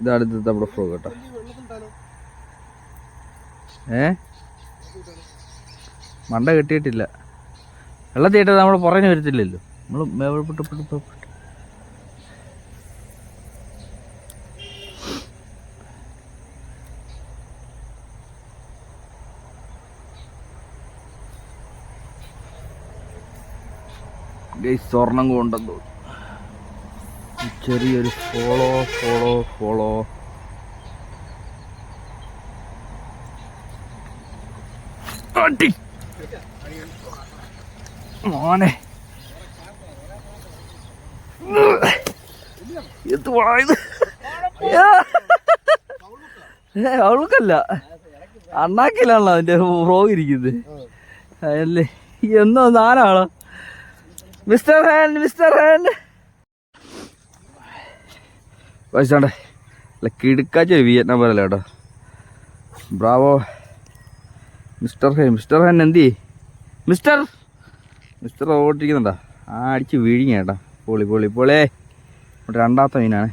ഇതാണ് ഇത് നമ്മുടെ ഫ്രോ കേട്ടോ. ഏ? മണ്ട കെട്ടിയിട്ടില്ല. വെള്ളം തീട്ടത് നമ്മൾ പുറകെ വരത്തില്ലല്ലോ. നമ്മൾ മേവപ്പെട്ട് സ്വർണം കൊണ്ടെന്ന് തോന്നുന്നു. ചെറിയൊരു ഫോളോ ഫോളോ ഫോളോ. മോനെ. എന്തുവായത് ഏ? അവൾക്കല്ല. അണ്ണാക്കിലാണല്ലോ അതിന്റെ ഫ്രോഗ് ഇരിക്കുന്നത്. അല്ലേ? എന്നോ നാലാളോ. മിസ്റ്റർ ഹാൻഡ് മിസ്റ്റർ ഹാൻഡ് വയസ്സാണ്ടേ അല്ല കിടുക്കാച്ച വിയറ്റ്നാം പോലെ കേട്ടോ. ബ്രാവോ. മിസ്റ്റർ ഹെ മിസ്റ്റർ ഹെൻ എന്തി മിസ്റ്റർ! മിസ്റ്റർ ഓട്ടിരിക്കുന്നുണ്ടോ ആ അടിച്ച് വിഴിഞ്ഞേട്ടാ പൊളി പൊളി പൊളേ. രണ്ടാമത്തെ മീനാണ്.